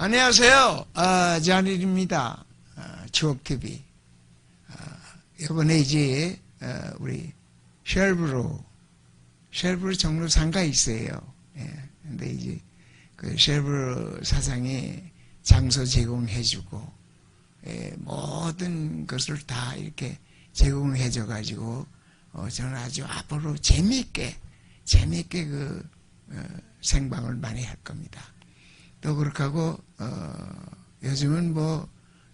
안녕하세요. 아, 잔일입니다. 아, 추억TV. 아, 이번에 이제, 어, 우리, 쉘브로, 쉘브로 정로 상가 있어요. 예. 근데 이제, 그 쉘브로 사장이 장소 제공해주고, 예, 모든 것을 다 이렇게 제공해줘가지고, 어, 저는 아주 앞으로 재미있게, 재미있게 그, 어, 생방을 많이 할 겁니다. 또 그렇게 하고 어, 요즘은 뭐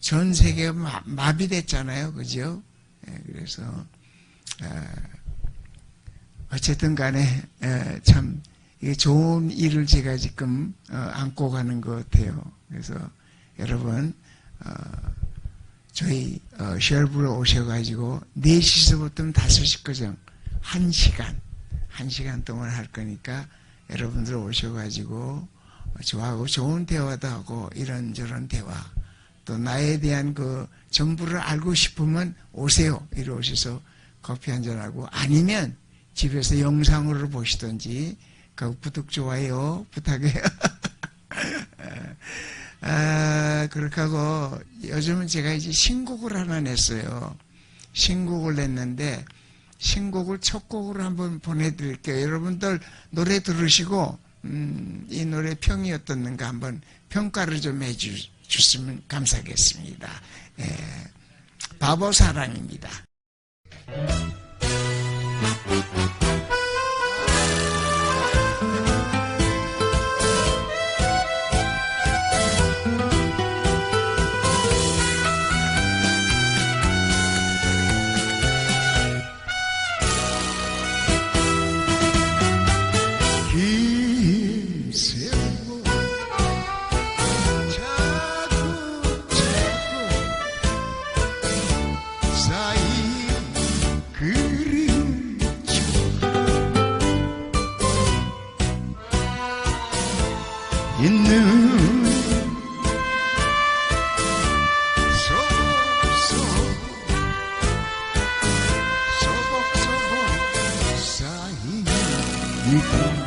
전 세계가 마, 비됐잖아요 그죠? 예, 그래서 어, 어쨌든 간에 에, 참 이게 좋은 일을 제가 지금 어, 안고 가는 것 같아요. 그래서 여러분 어, 저희 어, 쉘브로 오셔가지고 4시서부터 5시까지 1시간 1시간 동안 할 거니까 여러분들 오셔가지고 저하고 좋은 대화도 하고 이런저런 대화 또 나에 대한 그 전부를 알고 싶으면 오세요. 이리 오셔서 커피 한잔하고 아니면 집에서 영상으로 보시든지 그 구독 좋아요 부탁해요. 아, 그렇게 하고 요즘은 제가 이제 신곡을 하나 냈어요. 신곡을 냈는데 신곡을 첫 곡으로 한번 보내드릴게요. 여러분들 노래 들으시고 음, 이 노래 평이 어떻는가 한번 평가를 좀 해주셨으면 감사하겠습니다. 예, 바보 사랑입니다. 이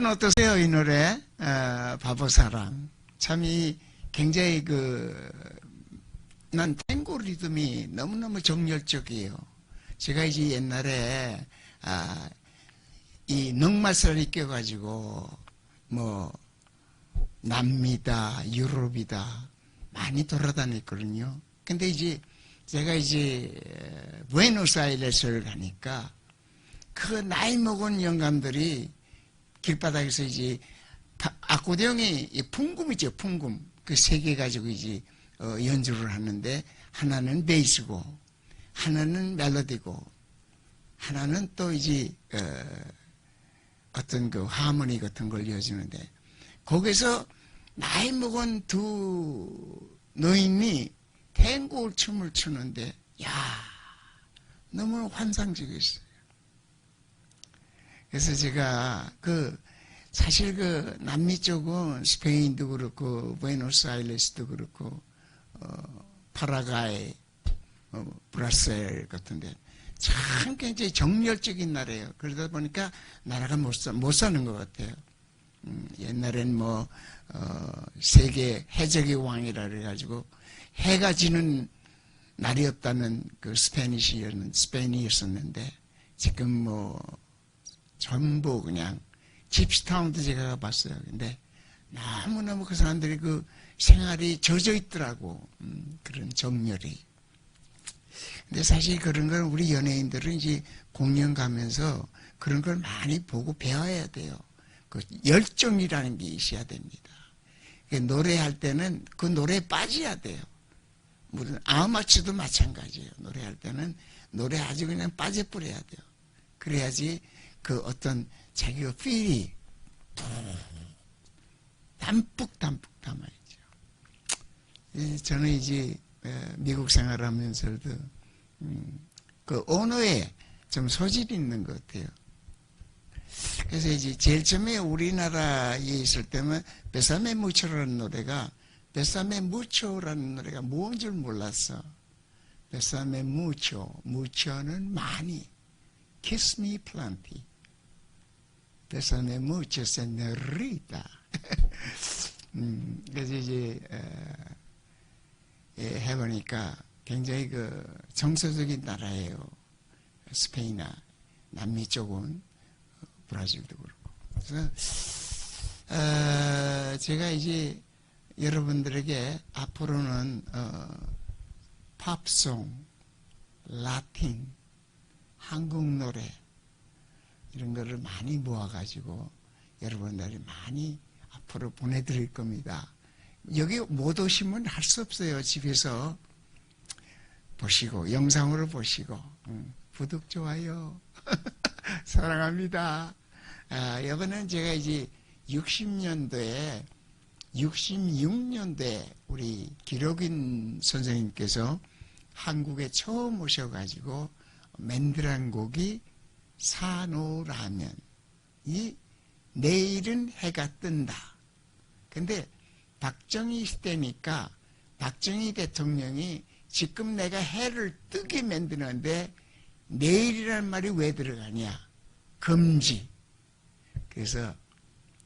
여러분 어떠세요? 이 노래, 어, 바보사랑. 참, 이, 굉장히 그, 난 탱고 리듬이 너무너무 정열적이에요. 제가 이제 옛날에, 아, 이 넉마살이 껴가지고, 뭐, 남미다, 유럽이다, 많이 돌아다녔거든요. 근데 이제, 제가 이제, 부에노스아이레스를 가니까, 그 나이 먹은 영감들이 길바닥에서 이제 바- 아코디언이 이 풍금 이죠, 풍금. 그 세 개 가지고 이제 어, 연주를 하는데 하나는 베이스고 하나는 멜로디고 하나는 또 이제 어, 떤그 하모니 같은 걸 이어주는데 거기서 나이 먹은 두 노인이 탱고 춤을 추는데 야 너무 환상적이었어요. 그래서 제가 그 사실 그 남미 쪽은 스페인도 그렇고 부에노스아이레스도 그렇고 어, 파라과이, 어, 브라셀 같은데 참 굉장히 정열적인 나라예요. 그러다 보니까 나라가 못, 사, 못 사는 것 같아요. 음, 옛날엔 뭐 어, 세계 해적의 왕이라 그래가지고 해가 지는 날이 없다는 그 스페니시였는 스페인이었었는데 지금 뭐 전부 그냥 집시타운도 제가 가봤어요. 근데 너무너무 그 사람들이 그 생활이 젖어 있더라고. 음, 그런 정열이. 근데 사실 그런 걸 우리 연예인들은 이제 공연 가면서 그런 걸 많이 보고 배워야 돼요. 그 열정이라는 게 있어야 됩니다. 그 노래할 때는 그 노래에 빠져야 돼요. 물론 아마추어도 마찬가지예요. 노래할 때는 노래 아주 그냥 빠져버려야 돼요. 그래야지 그 어떤 자기가 필이 담뿍 담뿍 담아야죠. 이 저는 이제 에, 미국 생활하면서도 음, 그 언어에 좀 소질이 있는 것 같아요. 그래서 이제 제일 처음에 우리나라에 있을 때면 베사메 무초라는 노래가 베사메 무초라는 노래가 뭔줄 몰랐어. 베사메 무초, 무초는 많이. Kiss me plenty. Bésame mucho, señorita. 음, 그래서 이제 에, 예, 해보니까 굉장히 그 정서적인 나라예요. 스페인이나 남미 쪽은 어, 브라질도 그렇고. 그래서 어, 제가 이제 여러분들에게 앞으로는 어, 팝송, 라틴, 한국 노래 이런 거를 많이 모아가지고 여러분들이 많이 앞으로 보내드릴 겁니다. 여기 못 오시면 할 수 없어요. 집에서 보시고 영상으로 보시고 음, 구독 좋아요 사랑합니다. 아, 이번엔 제가 이제 60년도에 66년도에 우리 기록인 선생님께서 한국에 처음 오셔가지고 만들한 곡이 산호라면 이 내일은 해가 뜬다. 근데 박정희 시대니까 박정희 대통령이 지금 내가 해를 뜨게 만드는데 내일이라는 말이 왜 들어가냐? 금지. 그래서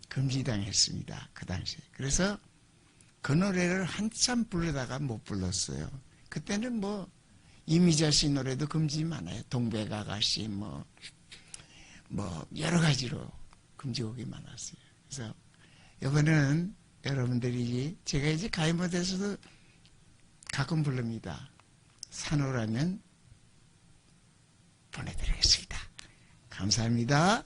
금지당했습니다. 그 당시에. 그래서 그 노래를 한참 부르다가 못 불렀어요. 그때는 뭐 이미자 씨 노래도 금지 많아요. 동백 아가씨 뭐, 뭐 여러 가지로 금지곡이 많았어요. 그래서 이번에는 여러분들이 제가 이제 가요무대에서도 가끔 부릅니다. 산호라면 보내드리겠습니다. 감사합니다.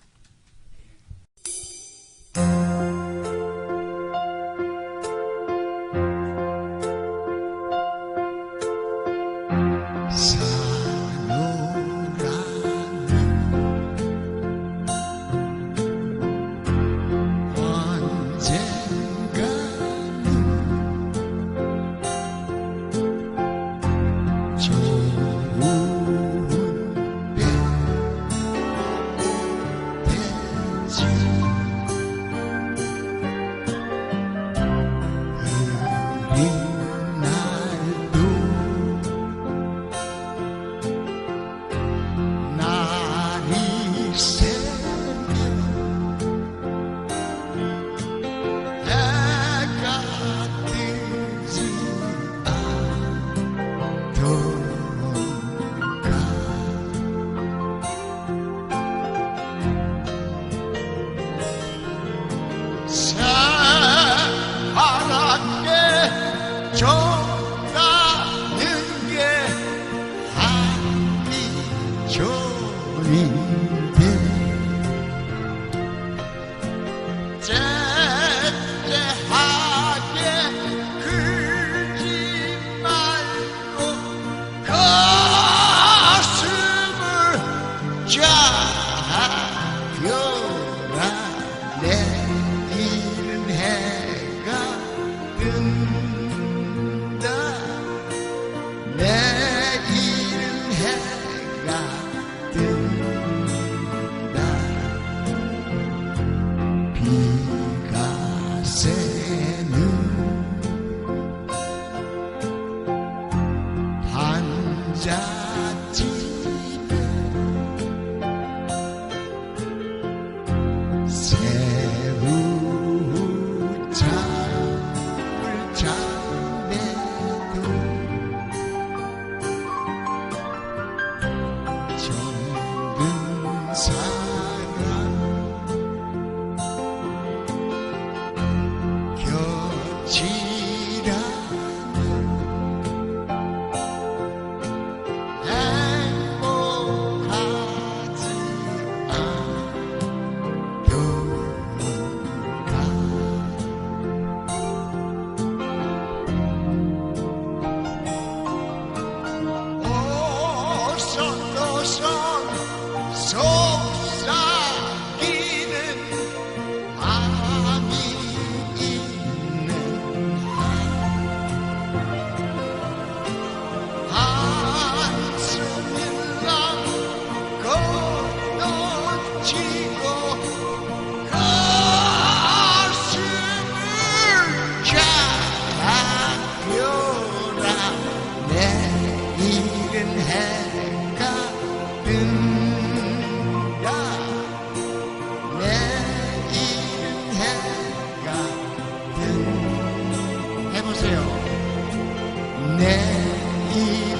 내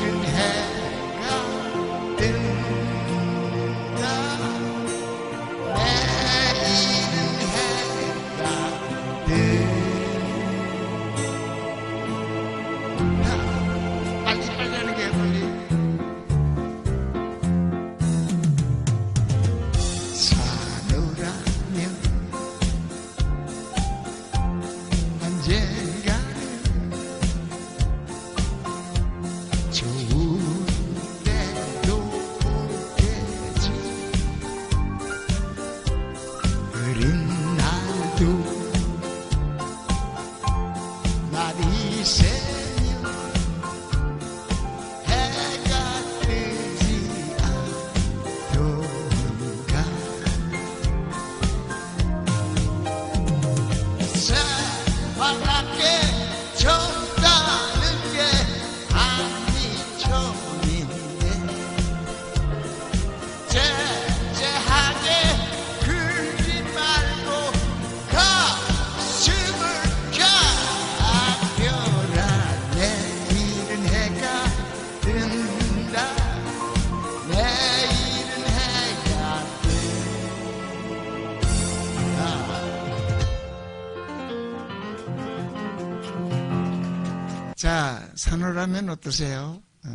어떠세요? 어,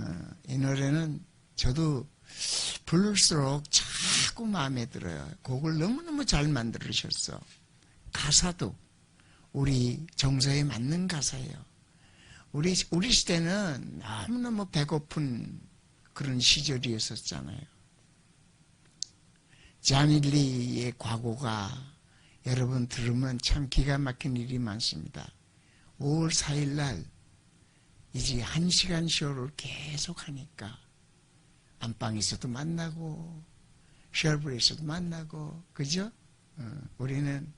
이 노래는 저도 부를수록 자꾸 마음에 들어요. 곡을 너무너무 잘 만들으셨어. 가사도 우리 정서에 맞는 가사예요. 우리, 우리 시대는 너무너무 배고픈 그런 시절이었었잖아요. 자닐리의 과거가 여러분 들으면 참 기가 막힌 일이 많습니다. 5월 4일 날 이제 한 시간 쇼를 계속 하니까 안방에서도 만나고 셜브에서도 만나고 그죠? 어, 우리는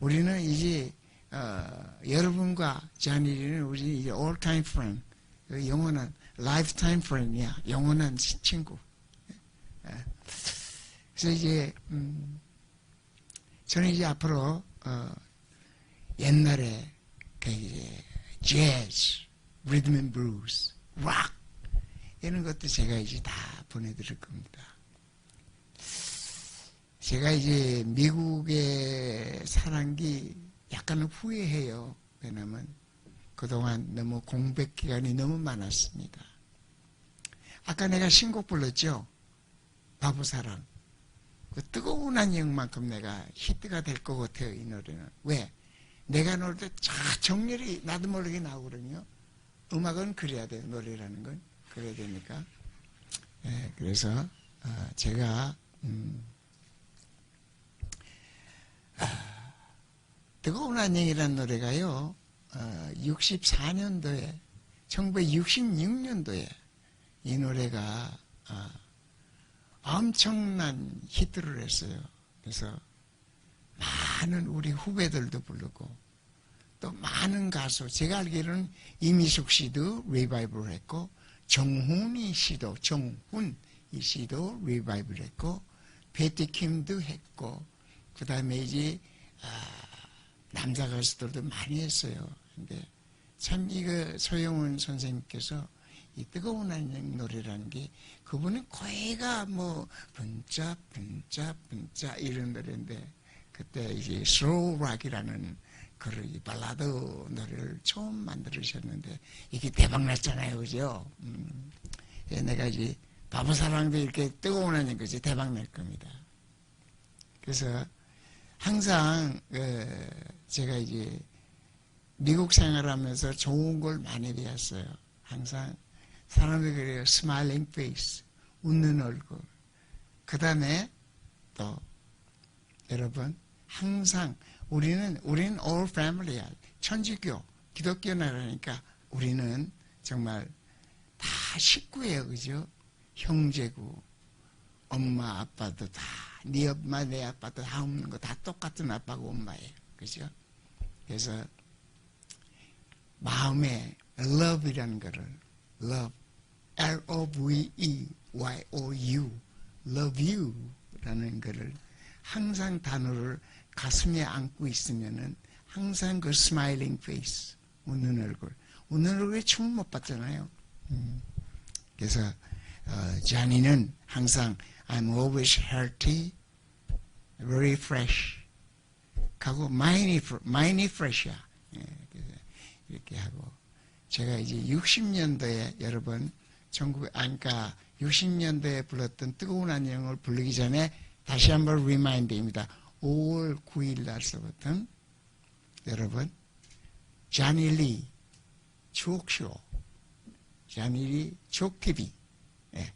우리는 이제 어, 여러분과 자니리는 우리 이제 all time friend 그 영원한 lifetime friend이야 영원한 치- 친구. 예. 그래서 이제 음, 저는 이제 앞으로 어, 옛날에 그 이제 재즈, 리듬 앤 블루스, 락 이런 것도 제가 이제 다 보내드릴 겁니다. 제가 이제 미국에 살한 게 약간은 후회해요. 왜냐면 그동안 너무 공백 기간이 너무 많았습니다. 아까 내가 신곡 불렀죠? 바보사랑. 그 뜨거운 안녕만큼 내가 히트가 될 것 같아요, 이 노래는. 왜? 내가 때쫙 정렬이 나도 모르게 나오거든요. 음악은 그래야 돼요, 노래라는 건. 그래야 되니까. 예, 그래서, 어, 제가, 음, 아, 뜨거운 안녕이라는 노래가요, 어, 64년도에, 1966년도에 이 노래가 아, 엄청난 히트를 했어요. 그래서 많은 우리 후배들도 부르고 또 많은 가수 제가 알기로는 이미숙 씨도 리바이브를 했고 정훈이 씨도 정훈 이 씨도 리바이브를 했고 베티 킴도 했고 그 다음에 이제 아, 남자 가수들도 많이 했어요. 근데 참 이거 소영훈 선생님께서 이 뜨거운 안녕 노래라는 게 그분은 거의가 뭐 분짜 분짜 분짜 이런 노래인데 그때 이제 슬로우 락이라는 그런 이 발라드 노래를 처음 만들으셨는데 이게 대박 났잖아요, 그죠? 음, 예, 내가 이제 바보 사랑도 이렇게 뜨거운 안녕 것이 대박 날 겁니다. 그래서 항상 그 제가 이제 미국 생활하면서 좋은 걸 많이 배웠어요. 항상 사람들이 그래요. 스마일링 페이스. 웃는 얼굴. 그 다음에 또 여러분 항상 우리는 우리는 all family야. 천주교, 기독교 나라니까 우리는 정말 다 식구예요. 그죠? 형제고 엄마 아빠도 다 네 엄마 내 아빠도 다 없는 거 다 똑같은 아빠고 엄마예요. 그죠? 그래서 마음에 love이라는 거를 love L-O-V-E-Y-O-U love you 라는 거를 항상 단어를 가슴에 안고 있으면은 항상 그 스마일링 페이스 웃는 얼굴. 웃는 얼굴에 춤을 못 봤잖아요. 음. 그래서 어, 자니는 항상 I'm always healthy very fresh. 하고 mind이, mind이 fresh야. 예, 이렇게 하고. 제가 이제 60년도에 여러분 19, 아니, 그러니까 60년대에 불렀던 뜨거운 안녕을 부르기 전에 다시 한번 리마인드입니다. 5월 9일 날서부터 여러분 자니 리 추억쇼 자니 리 추억TV 예,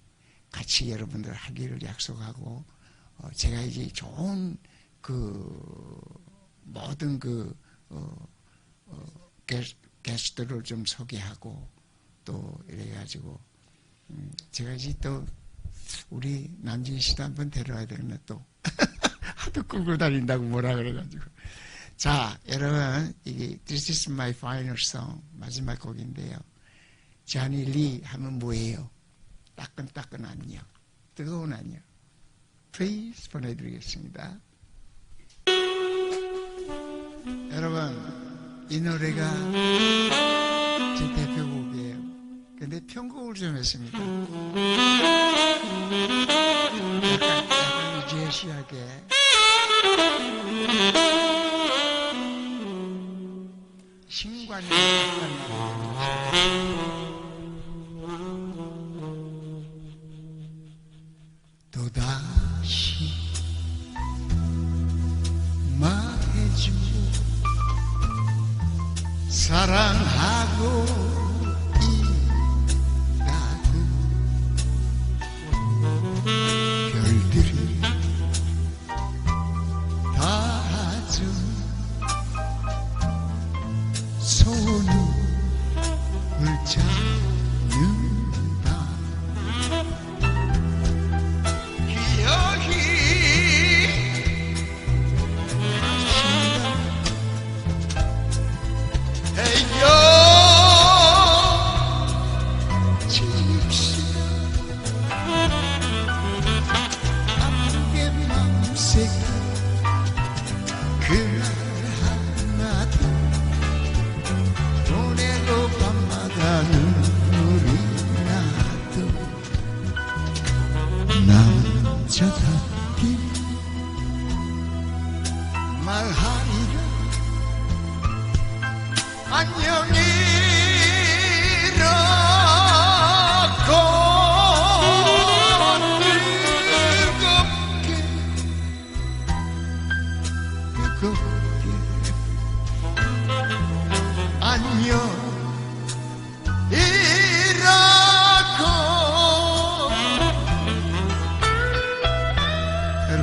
같이 여러분들 하기를 약속하고 어, 제가 이제 좋은 그 모든 그 어, 어, 게스, 게스트를 좀 소개하고 또 이래가지고 음, 제가 이제 또 우리 남진 씨도 한번 데려와야 되겠네 또 하도 끌고 다닌다고 뭐라 그래가지고. 자 여러분 이게 This is my final song 마지막 곡인데요. 자니 리 하면 뭐예요? 따끈따끈 안녕. 뜨거운 안녕. Please 보내드리겠습니다. 여러분 이 노래가 제 대표곡이에요. 근데 편곡을 좀 했습니다. 약간, 약간 재시하게. 신관이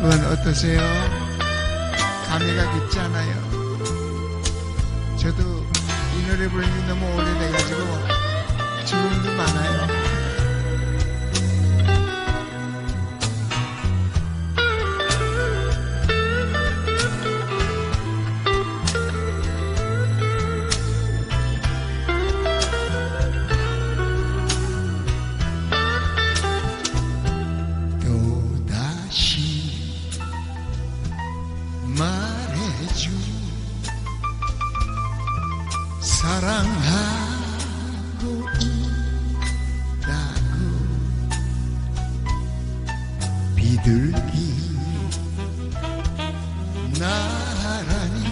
여러분 어떠세요? 감회가 깊지 않아요? 저도 이 노래 부른 지 너무 오래돼가지고 주문도 많아요. 나란히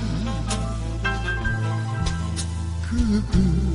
그그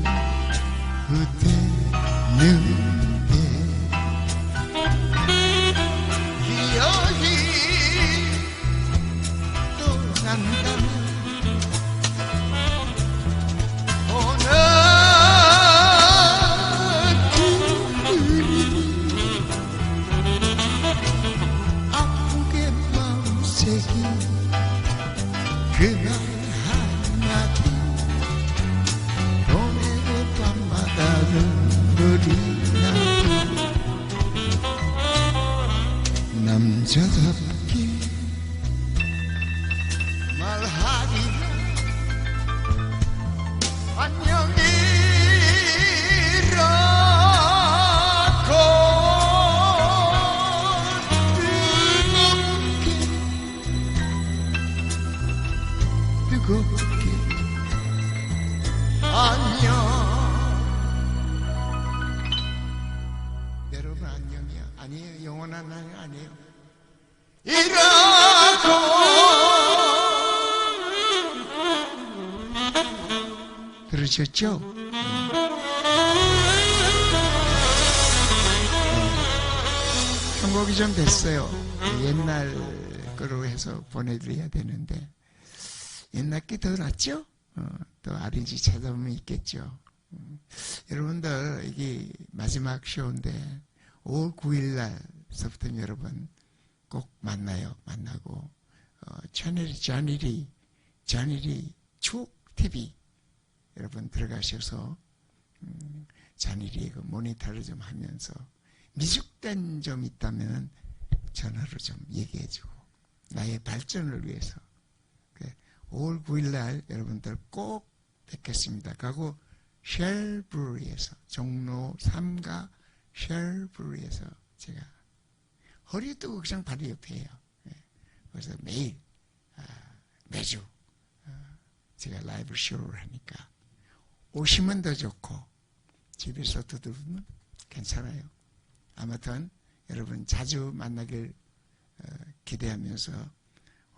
들으셨죠? 편곡이 좀 됐어요. 옛날 거로 해서 보내드려야 되는데 옛날 게 더 낫죠? 어, 또 아린지 찾아보면 있겠죠. 음, 여러분들 이게 마지막 쇼인데 5월 9일 날서부터 여러분 꼭 만나요. 만나고 어, 채널이 자닐이 자닐이 추억 TV 여러분 들어가셔서 음, 자닐이 그 모니터를 좀 하면서 미숙된 점 있다면 전화로 좀 얘기해주고 나의 발전을 위해서 5월 9일 날 여러분들 꼭 뵙겠습니다. 가고 쉘브루리에서 종로 3가 쉘브루리에서 제가 허리도 극장 바로 옆에요. 예. 그래서 매일 아, 매주 아, 제가 라이브 쇼를 하니까 오시면 더 좋고 집에서 두드리면 괜찮아요. 아무튼 여러분 자주 만나길 어, 기대하면서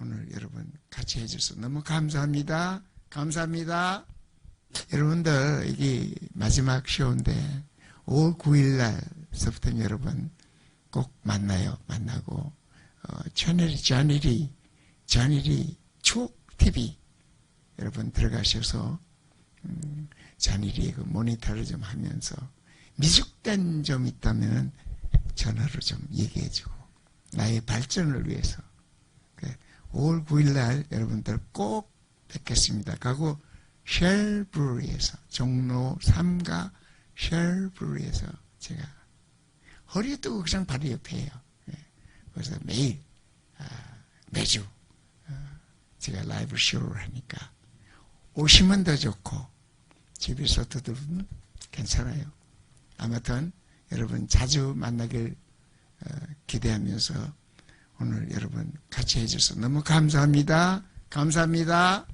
오늘 여러분 같이 해줘서 너무 감사합니다. 감사합니다. 여러분들 이게 마지막 쇼인데 5월 9일 날서부터 여러분 꼭 만나요. 만나고 어, 채널이 자닐이 자닐이 추억 TV 여러분 들어가셔서 음, 자닐이 그 모니터를 좀 하면서 미숙된 점 있다면 전화로 좀 얘기해주고 나의 발전을 위해서 5월 9일 날 여러분들 꼭 뵙겠습니다. 가고 쉘브루리에서 종로 3가 쉘브루리에서 제가 허리도 극장 바로 옆에요. 예. 그래서 매일 아, 매주 어, 제가 라이브 쇼를 하니까 오시면 더 좋고 집에서 두드리면 괜찮아요. 아무튼 여러분 자주 만나길 어, 기대하면서 오늘 여러분 같이 해줘서 너무 감사합니다. 감사합니다.